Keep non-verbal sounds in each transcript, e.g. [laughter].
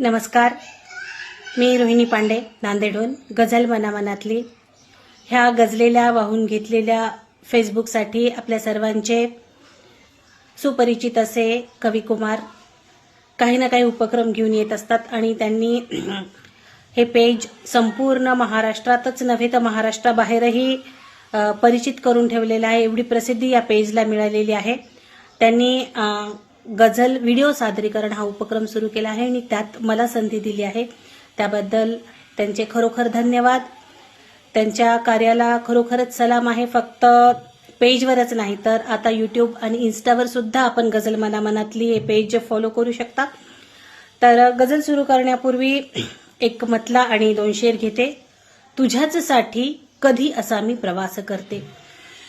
नमस्कार. मी रोहिणी पांडे नांदेडहून गझल मनामनातली. ह्या गजलेल्या वाहून घेतलेल्या फेसबुकसाठी आपल्या सर्वांचे सुपरिचित असे कविकुमार काही ना काही उपक्रम घेऊन येत असतात आणि त्यांनी [clears throat] हे पेज संपूर्ण महाराष्ट्रातच नव्हे तर महाराष्ट्राबाहेरही परिचित करून ठेवलेलं आहे. एवढी प्रसिद्धी या पेजला मिळालेली आहे. त्यांनी गझल व्हिडिओ सादरीकरण हा उपक्रम सुरू केला आहे आणि त्यात मला संधी दिली आहे. त्याबद्दल त्यांचे खरोखर धन्यवाद. त्यांच्या कार्याला खरोखरच सलाम आहे. फक्त पेजवरच नाही तर आता यूट्यूब आणि इन्स्टावर सुद्धा आपण गझल मनामनातली हे पेज फॉलो करू शकता. तर गझल सुरू करण्यापूर्वी एक मतला आणि दोन शेर घेते. तुझ्याचसाठी कधी असा मी प्रवास करते?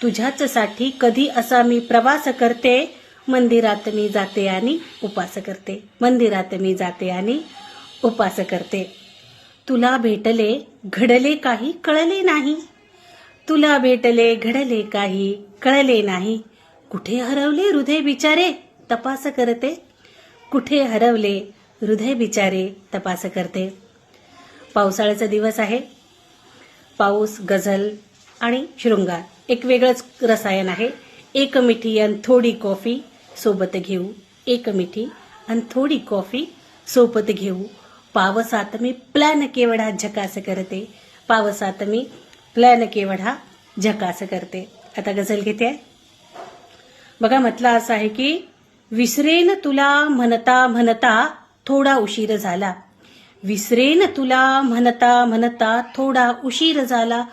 तुझ्याचसाठी कधी असा मी प्रवास करते? मंदिरात मी जाते आणि उपास करते. मंदिरात मी जाते आणि उपास करते. तुला भेटले घडले काही कळले नाही. तुला भेटले घडले काही कळले नाही. कुठे हरवले हृदय बिचारे? तपास करते. कुठे हरवले हृदय बिचारे? तपास करते. पावसाळ्याचा दिवस आहे. पाऊस गझल आणि शृंगार. एक वेगळंच रसायन आहे. एक मिठी आणि थोडी कॉफी. सोबत घेऊ एक मिठी आणि थोडी कॉफी सोबत घेऊ. पावसात मी प्लॅन केवढा झकास करते. पावसात मी प्लॅन केवढा झकास करते. आता गझल घेते. आहे. बघा म्हटलं असं आहे की विसरेन तुला म्हणता म्हणता थोडा उशीर झाला. विसरेन तुला म्हणता म्हणता थोडा उशीर झाला.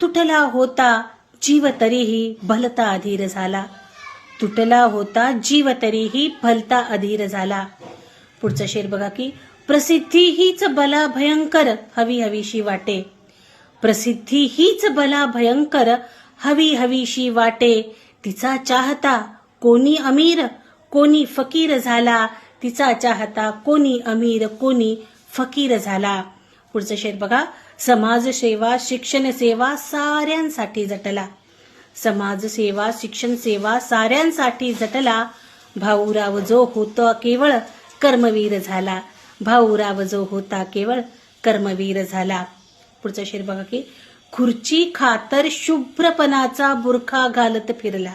तुटला होता जीव तरीही भलता अधीर झाला. तुटला होता जीव तरीही भलता अधीर झाला. पुढचा शेर बघा की प्रसिद्धी हीच बला भयंकर हवी हवीशी वाटे. प्रसिद्धी हीच बला भयंकर हवी हवीशी वाटे. तिचा चाहता कोणी अमीर कोणी फकीर झाला. तिचा चाहता कोणी अमीर कोणी फकीर झाला. पुढचं शेर बघा समाजसेवा शिक्षण सेवा साऱ्यांसाठी जटला. समाजसेवा शिक्षण सेवा साऱ्यांसाठी जटला. भाऊराव जो होता केवळ कर्मवीर झाला. भाऊराव जो होता केवळ कर्मवीर झाला. पुढचा शेर बघा की खुर्ची खातर शुभ्रपणाचा बुरखा घालत फिरला.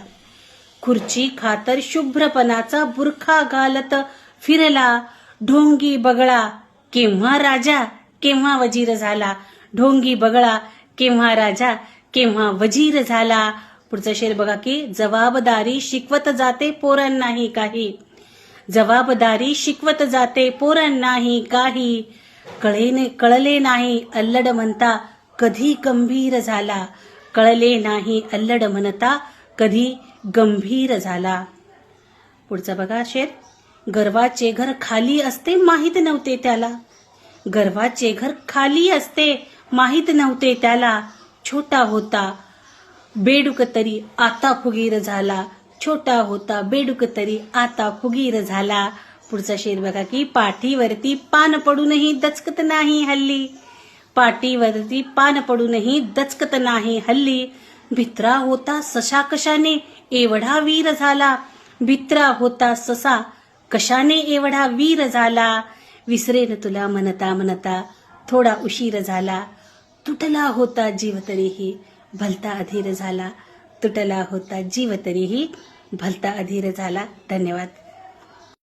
खुर्ची खातर शुभ्रपणाचा बुरखा घालत फिरला. ढोंगी बगळा केव्हा राजा केव्हा वजीर झाला. ढोंगी बगळा केव्हा राजा केव्हा वजीर झाला. पुढचा शेर बघा की जबाबदारी शिकवत जाते पोरांनाही काही. जबाबदारी शिकवत जाते पोरांनाही काही. कळेने कळले नाही अल्लड म्हणता कधी गंभीर झाला. कळले नाही अल्लड म्हणता कधी गंभीर झाला. पुढचा बघा शेर गर्वाचे घर खाली असते माहीत नव्हते त्याला. गर्वाचे घर खाली असते माहीत नव्हते त्याला. छोटा होता बेडूक तरी आता फुगीर झाला. छोटा होता बेडूक तरी आता फुगीर झाला. पुढचा शेर बघा की पाठीवरती पान पडूनही दचकत नाही हल्ली. पाठीवरती पान पडूनही दचकत नाही हल्ली. भित्रा होता सशा कशाने एवढा वीर झाला. भित्रा होता ससा कशाने एवढा वीर झाला. विसरेन तुला म्हणता म्हणता थोडा उशीर झाला. तुटला होता जीव तरीही. भलता अधीर झाला तुटला होता जीव तरीही भलता अधीर झाला. धन्यवाद.